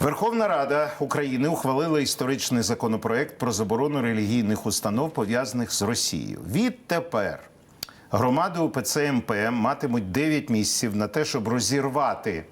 Верховна Рада України ухвалила історичний законопроект про заборону релігійних установ, пов'язаних з Росією. Відтепер громади УПЦ МП матимуть 9 місяців на те, щоб розірвати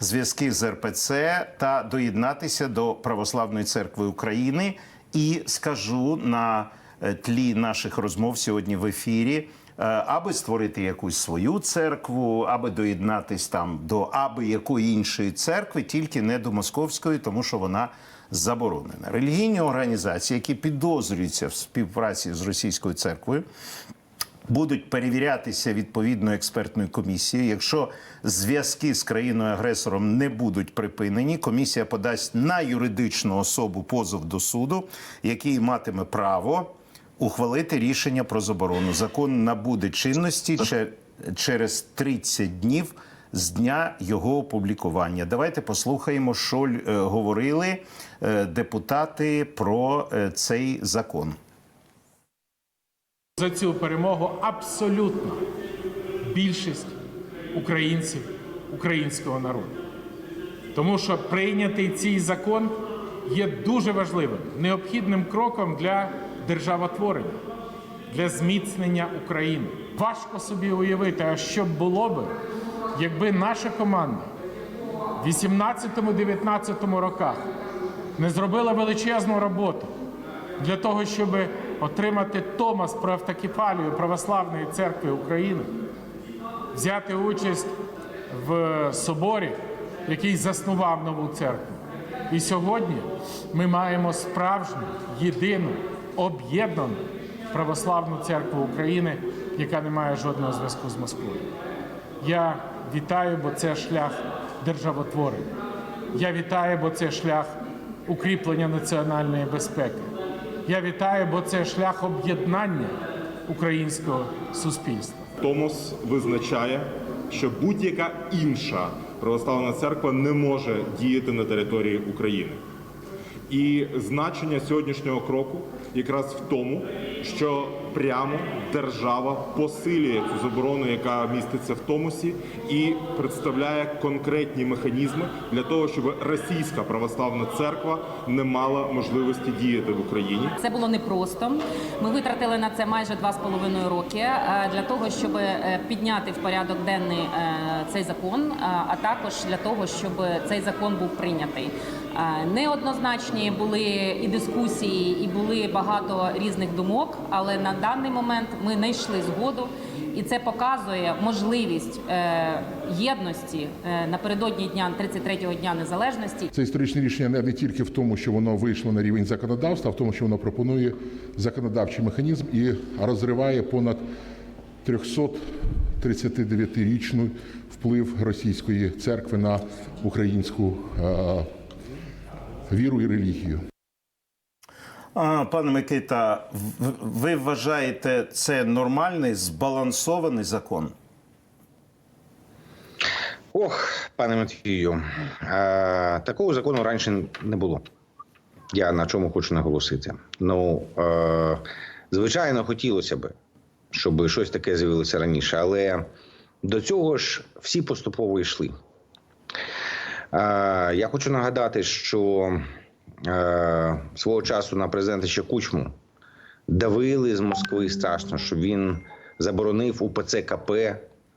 зв'язки з РПЦ та доєднатися до Православної церкви України. І скажу на е, тлі наших розмов сьогодні в ефірі. Е, Аби створити якусь свою церкву, аби доєднатись там до аби якої іншої церкви, тільки не до московської, тому що вона заборонена. Релігійні організації, які підозрюються в співпраці з російською церквою, будуть перевірятися відповідно експертною комісією. Якщо зв'язки з країною-агресором не будуть припинені, комісія подасть на юридичну особу позов до суду, який матиме право ухвалити рішення про заборону. Закон набуде чинності через 30 днів. З дня його опублікування. Давайте послухаємо, що е, говорили е, депутати про е, цей закон. За цю перемогу абсолютно більшість українців, українського народу. Тому що прийнятий цей закон є дуже важливим, необхідним кроком для державотворення, для зміцнення України. Важко собі уявити, а що б було би, якби наша команда в 18-19 роках не зробила величезну роботу для того, щоб отримати Томас про автокефалію Православної церкви України, взяти участь в соборі, який заснував нову церкву. І сьогодні ми маємо справжню, єдину, об'єднану православну церкву України, яка не має жодного зв'язку з Москвою. Я вітаю, бо це шлях державотворення. Я вітаю, бо це шлях укріплення національної безпеки. Я вітаю, бо це шлях об'єднання українського суспільства. Томос визначає, що будь-яка інша православна церква не може діяти на території України. І значення сьогоднішнього кроку якраз в тому, що прямо держава посилює цю заборону, яка міститься в Томосі, і представляє конкретні механізми для того, щоб російська православна церква не мала можливості діяти в Україні. Це було непросто. Ми витратили на це майже два з половиною роки е, для того, щоб е, підняти в порядок денний е, цей закон, а також для того, щоб цей закон був прийнятий. Неоднозначні були і дискусії, і були багато різних думок, але на даний момент ми знайшли згоду, і це показує можливість е, єдності е, напередодні дня 33-го дня незалежності. Це історичне рішення не- тільки в тому, що воно вийшло на рівень законодавства, а в тому, що воно пропонує законодавчий механізм і розриває понад 339-річний вплив російської церкви на українську е, віру і релігію. Пане Микита, ви вважаєте це нормальний збалансований закон? Ох, пане Матвію, е, такого закону раніше не було. Я на чому хочу наголосити. Ну, е, звичайно, хотілося б, щоб щось таке з'явилося раніше, але до цього ж всі поступово йшли. Е, я хочу нагадати, що е, свого часу на президента ще Кучму давили з Москви страшно, щоб він заборонив УПЦ КП,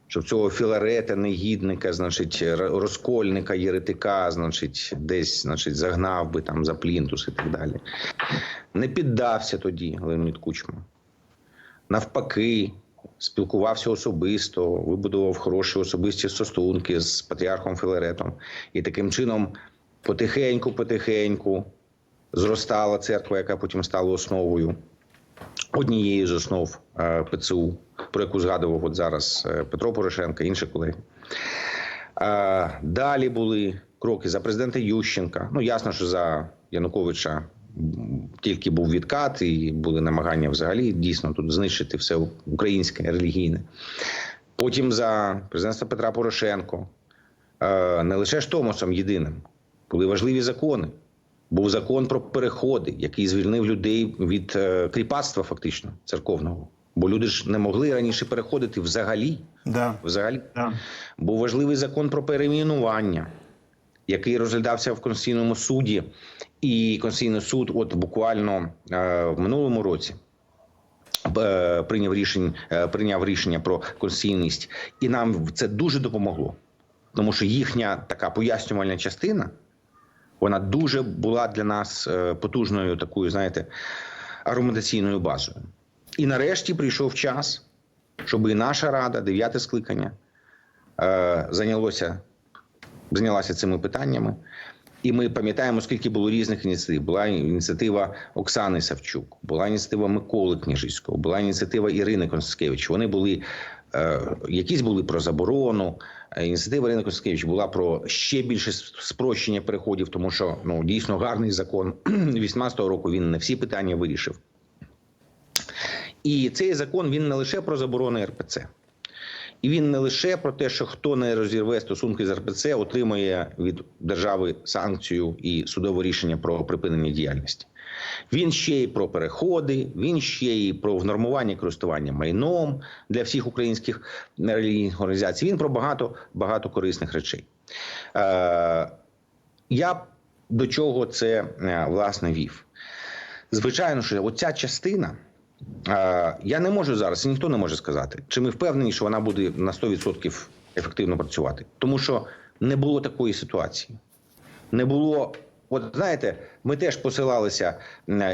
щоб цього філарета, негідника, значить, розкольника, єретика, значить, десь значить, загнав би там за плінтус і так далі. Не піддався тоді Леонід Кучма. Навпаки, спілкувався особисто, вибудував хороші особисті стосунки з патріархом Філаретом. І таким чином потихеньку, потихеньку зростала церква, яка потім стала основою однією з основ е, ПЦУ, про яку згадував от зараз е, Петро Порошенко, інші колеги. Е, Далі були кроки за президента Ющенка. Ну ясно, що за Януковича тільки був відкат, і були намагання взагалі дійсно тут знищити все українське релігійне. Потім за президентства Петра Порошенко. Не лише ж Томосом єдиним були важливі закони. Був закон про переходи, який звільнив людей від е, кріпацтва, фактично церковного. Бо люди ж не могли раніше переходити взагалі. Да. Взагалі Да. був важливий закон про перейменування. який розглядався в Конституційному суді, і Конституційний суд, от буквально е, в минулому році. е, Прийняв рішення, прийняв рішення про конституційність, і нам це дуже допомогло, тому що їхня така пояснювальна частина вона дуже була для нас е, потужною такою, знаєте, аргументаційною базою. І нарешті прийшов час, щоб і наша рада, дев'яте скликання, е, зайнялося, зайнялася цими питаннями. І ми пам'ятаємо, скільки було різних ініціатив. Була ініціатива Оксани Савчук, була ініціатива Миколи Княжицького, була ініціатива Ірини Констаскевич. Вони були е, якісь були про заборону. Е, Ініціатива Ірини Констаскевич була про ще більше спрощення переходів, тому що ну дійсно гарний закон 18-го року. Він не всі питання вирішив. І цей закон він не лише про заборони РПЦ. І він не лише про те, що хто не розірве стосунки з РПЦ, отримує від держави санкцію і судове рішення про припинення діяльності. Він ще й про переходи, він ще й про внормування користування майном для всіх українських релігійних організацій. Він про багато багато корисних речей. Е, я до чого це е, власне вів. Звичайно, що оця частина. Е, Я не можу зараз, і ніхто не може сказати, чи ми впевнені, що вона буде на 100% ефективно працювати, тому що не було такої ситуації. Не було. От знаєте, ми теж посилалися,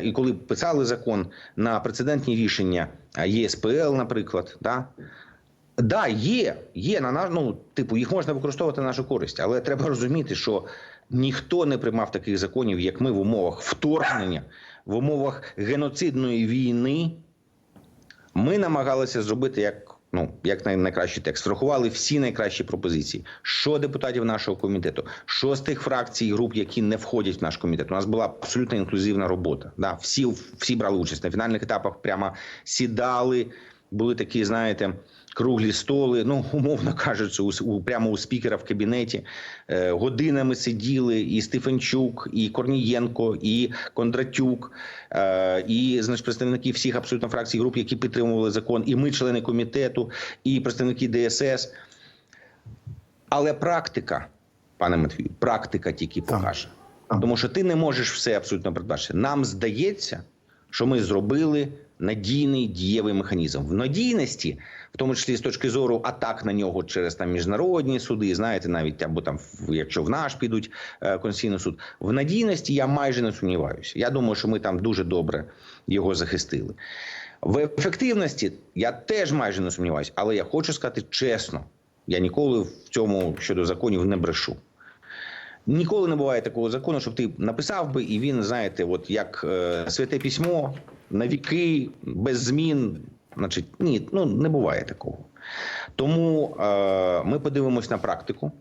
і коли писали закон на прецедентні рішення ЄСПЛ, наприклад, да? Да, є, є на наш, ну, типу, їх можна використовувати на нашу користь, але треба розуміти, що ніхто не приймав таких законів, як ми в умовах вторгнення, в умовах геноцидної війни. Ми намагалися зробити як, ну, як найкращий текст. Врахували всі найкращі пропозиції. Що депутатів нашого комітету, що з тих фракцій і груп, які не входять в наш комітет. У нас була абсолютно інклюзивна робота. Да, всі, всі брали участь на фінальних етапах. Прямо сідали, були такі, знаєте. Круглі столи, ну умовно кажучи, у, прямо у спікера в кабінеті е, годинами сиділи і Стефанчук, і Корнієнко, і Кондратюк, е, і значить, представники всіх абсолютно фракцій груп, які підтримували закон, і ми, члени комітету, і представники ДСС. Але практика, пане Матвію, практика тільки покаже. Тому що ти не можеш все абсолютно передбачити. Нам здається, що ми зробили надійний дієвий механізм. В надійності, в тому числі з точки зору атак на нього через там міжнародні суди, знаєте, навіть або там, якщо в наш підуть е, Конституційний суд, в надійності я майже не сумніваюся. Я думаю, що ми там дуже добре його захистили. В ефективності я теж майже не сумніваюся, але я хочу сказати чесно: я ніколи в цьому щодо законів не брешу. Ніколи не буває такого закону, щоб ти написав би, і він, знаєте, от як е, святе письмо на віки, без змін. Значить, ні, ну не буває такого. Тому е, ми подивимось на практику.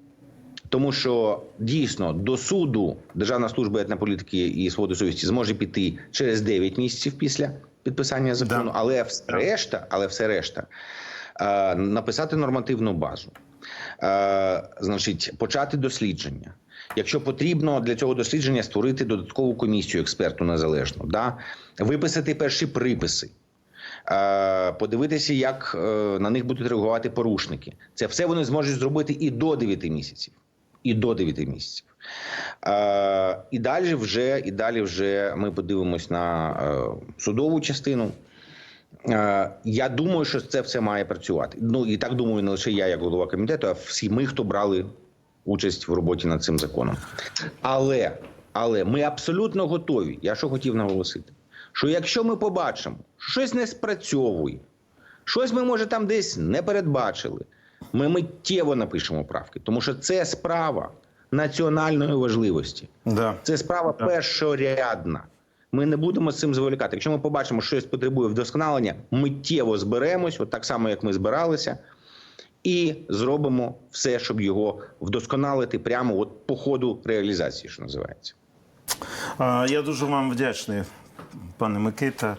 Тому що дійсно до суду Державна служба етнополітики і свободи совісті зможе піти через 9 місяців після підписання закону, Да. але все решта, але все решта е, написати нормативну базу, е, значить, почати дослідження. Якщо потрібно для цього дослідження створити додаткову комісію експерту незалежну, да? виписати перші приписи, е, подивитися, як е, на них будуть реагувати порушники. Це все вони зможуть зробити і до 9 місяців. І до 9 місяців. Е, і далі вже, і далі вже ми подивимось на судову частину. Я думаю, що це все має працювати. Ну і так думаю, не лише я, як голова комітету, а всі ми, хто брали участь в роботі над цим законом. Але, але ми абсолютно готові. Я що хотів наголосити, що якщо ми побачимо, що щось не спрацьовує, щось ми, може, там десь не передбачили, ми миттєво напишемо правки, тому що це справа національної важливості. Да. Це справа першорядна. Ми не будемо з цим зволікати. Якщо ми побачимо, що щось потребує вдосконалення, миттєво зберемось, от так само, як ми збиралися, і зробимо все, щоб його вдосконалити прямо от по ходу реалізації, що називається. Я дуже вам вдячний, пане Микита.